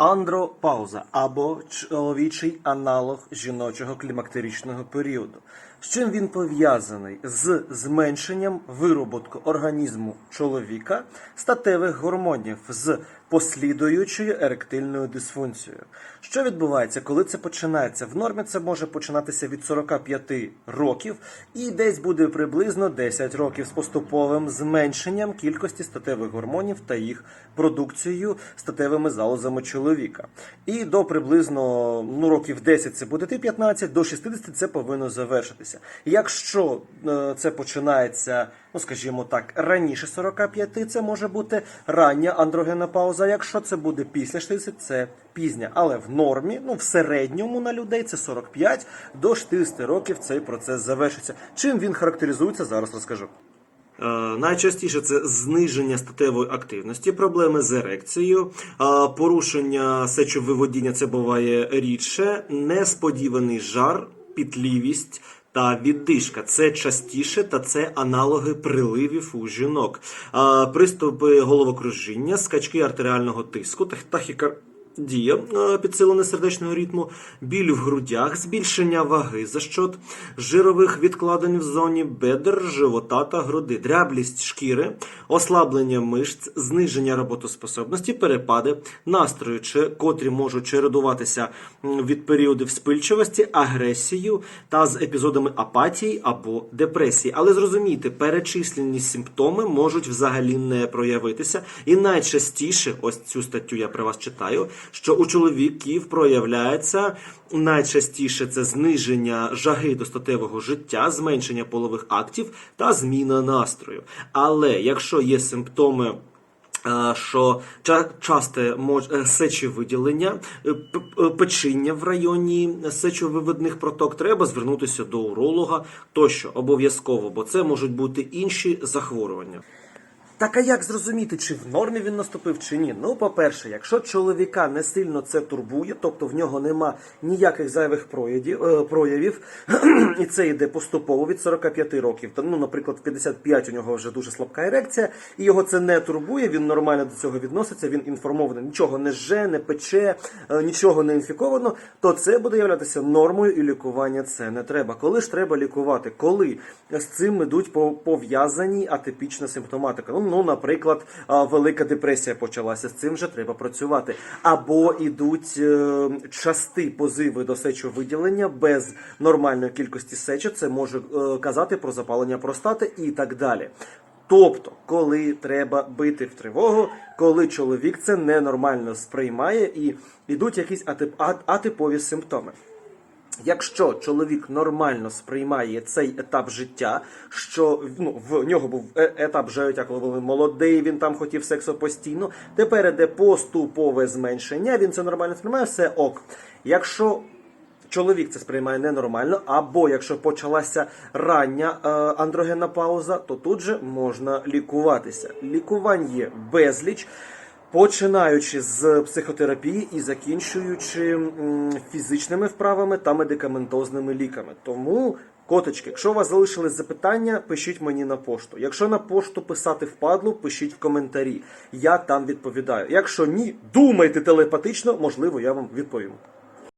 Андропауза або чоловічий аналог жіночого клімактеричного періоду. З чим він пов'язаний з зменшенням вироботку організму чоловіка статевих гормонів з послідуючою еректильною дисфункцією. Що відбувається, коли це починається? В нормі це може починатися від 45 років і десь буде приблизно 10 років з поступовим зменшенням кількості статевих гормонів та їх продукцією статевими залозами чоловіка. І до приблизно ну, років 10 це буде 15, до 60 це повинно завершитися. Якщо е, це починається, ну скажімо так, раніше 45, це може бути рання андрогенна пауза. Якщо це буде після 60, це пізня. Але в нормі, ну в середньому на людей це 45 до 60 років цей процес завершиться. Чим він характеризується, зараз розкажу. Е, Найчастіше це зниження статевої активності, проблеми з ерекцією, е, порушення сечовиводіння це буває рідше, несподіваний жар, пітлівість. Та віддишка це частіше, та це аналоги приливів у жінок. Приступи головокружіння, скачки артеріального тиску, тах- тахікардія, е, підсилене сердечного ритму, біль в грудях, збільшення ваги за счет жирових відкладень в зоні бедер, живота та груди, дряблість шкіри, ослаблення мишць, зниження роботоспособності, перепади, настрою, чи- котрі можуть чередуватися від періодів вспильчивості, агресію та з епізодами апатії або депресії. Але зрозумійте, перечислені симптоми можуть взагалі не проявитися. І найчастіше, ось цю статтю я при вас читаю, що у чоловіків проявляється найчастіше це зниження жаги до статевого життя, зменшення полових актів та зміна настрою. Але якщо є симптоми. е, Що ча- часте е, сечовиділення, е, печіння в районі сечовивидних проток, треба звернутися до уролога тощо обов'язково, бо це можуть бути інші захворювання. Так а як зрозуміти, чи в нормі він наступив, чи ні? Ну, по-перше, якщо чоловіка не сильно це турбує, тобто в нього нема ніяких зайвих проявів, е, проявів і це йде поступово від 45 років. Ну, наприклад, в 55 у нього вже дуже слабка ерекція, і його це не турбує, він нормально до цього відноситься, він інформований, нічого не жже, не пече, е, нічого не інфіковано, то це буде являтися нормою і лікування це не треба. Коли ж треба лікувати? Коли з цим ідуть по- пов'язані атипічна симптоматика. Ну, ну, наприклад, велика депресія почалася. З цим вже треба працювати. Або ідуть е, часті позиви до сечовиділення без нормальної кількості сечі. Це може е, казати про запалення простати і так далі. Тобто, коли треба бити в тривогу, коли чоловік це ненормально сприймає і йдуть якісь атип- атипові симптоми. Якщо чоловік нормально сприймає цей етап життя, що ну, в нього був е- етап життя, коли він молодий, він там хотів сексу постійно. Тепер іде поступове зменшення, він це нормально сприймає, все ок. Якщо чоловік це сприймає ненормально, або якщо почалася рання е, андрогенна пауза, то тут же можна лікуватися. Лікувань є безліч. Починаючи з психотерапії і закінчуючи фізичними вправами та медикаментозними ліками. Тому, коточки, якщо у вас залишились запитання, пишіть мені на пошту. Якщо на пошту писати впадло, пишіть в коментарі. Я там відповідаю. Якщо ні, думайте телепатично, можливо, я вам відповім.